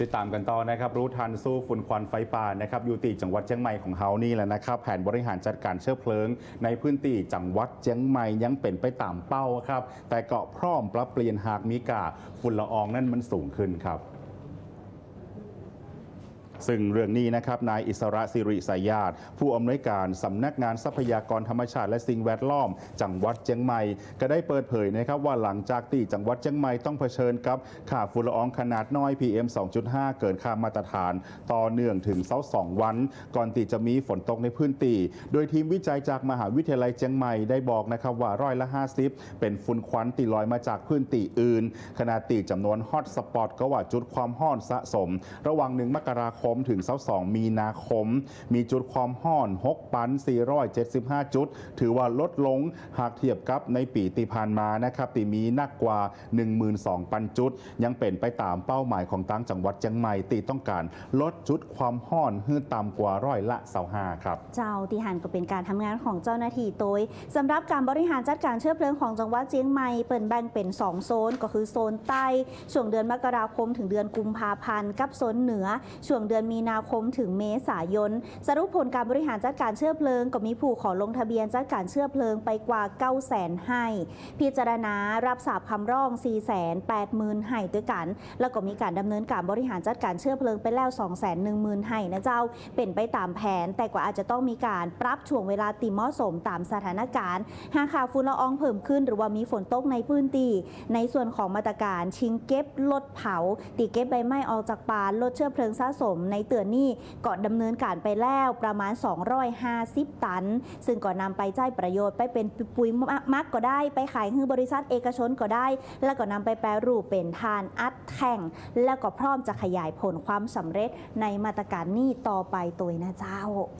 ติดตามกันต่อนะครับรู้ทันสู้ฝุ่นควันไฟป่านะครับอยู่ตีจังหวัดเชียงใหม่ของเฮานี่แหละนะครับ แผนบริหารจัดการเชื้อเพลิง ในพื้นที่จังหวัดเชียงใหม่ยังเป็นไปตามเป้าครับ แต่เกาะพร้อมปรับเปลี่ยนหากมีกาฝุ่นละอองนั่นมันสูงขึ้นครับ ซึ่งเรื่องนี้นะครับนายอิสระสิริสายญาติ ผู้อำนวยการสำนักงานทรัพยากรธรรมชาติและสิ่งแวดล้อม จังหวัดเชียงใหม่ ก็ได้เปิดเผยนะครับว่าหลังจากที่จังหวัดเชียงใหม่ต้องเผชิญกับค่าฝุ่นละอองขนาดน้อย PM 2.5 เกินค่ามาตรฐาน ต่อเนื่องถึงเสาสองวัน ก่อนที่จะมีฝนตกในพื้นที่โดยทีมวิจัยจากมหาวิทยาลัยเชียงใหม่ได้บอกนะครับว่าร้อยละ 50 เป็นฝุ่นควันตีลอยมาจากพื้นที่อื่นขณะตีจำนวนฮอตสปอตก็ว่าจุดความห้อนสะสม ระหว่าง1มกราคมมถึง22มีนาคม มีจุดความห้อน6ปัน475 จุด ถือว่าลดลงหากเทียบกับในปีที่ผ่านมานะครับที่มีนักกว่า 12,000ปันจุด ยังเป็นไปตามเป้าหมายของตั้งจังหวัดเชียงใหม่ตีต้องการลดจุดความห้อนให้ต่ำกว่าร้อยละ25ครับ เจ้าที่หันก็เป็นการทำงานของเจ้าหน้าที่โดยสำหรับการบริหารจัดการเชื้อเพลิงของจังหวัดเชียงใหม่เปิดแบ่งเป็น 2 โซนก็คือโซนใต้ช่วงเดือนมกราคมถึงเดือนกุมภาพันธ์กับโซนเหนือช่วงเดือนมีนาคมถึงเมษายน สรุปผลการบริหารจัดการเชื้อเพลิงก็มีผู้ขอลงทะเบียนจัดการเชื้อเพลิงไปกว่า9 0 0 0 0 0ให้ พิจารณารับสาบคำร้อง 4 8 0 0 0 0ให้ด้วยกัน แล้วก็มีการดำเนินการบริหารจัดการเชื้อเพลิงไปแล้ว 2 1 0 0 0 0ให้นะเจ้า เป็นไปตามแผน แต่ก็อาจจะต้องมีการปรับช่วงเวลาตีเหมาะสมตามสถานการณ์ หากข่าวฝุ่นละอองเพิ่มขึ้น หรือว่ามีฝนตกในพื้นที่ในส่วนของมาตรการชิงเก็บลดเผาตีเก็บใบไม้ออกจากป่าลดเชื้อเพลิงสะสมในเตือนนี่ก็ดำเนินการไปแล้วประมาณ 250 ตัน ซึ่งก่อนนำไปใช้ประโยชน์ไปเป็นปุ๋ยมักก็ได้ ไปขายให้บริษัทเอกชนก็ได้ แล้วก็นำไปแปรรูปเป็นทานอัดแข่ง แล้วก็พร้อมจะขยายผลความสำเร็จในมาตรการนี้ต่อไปตัวนะเจ้า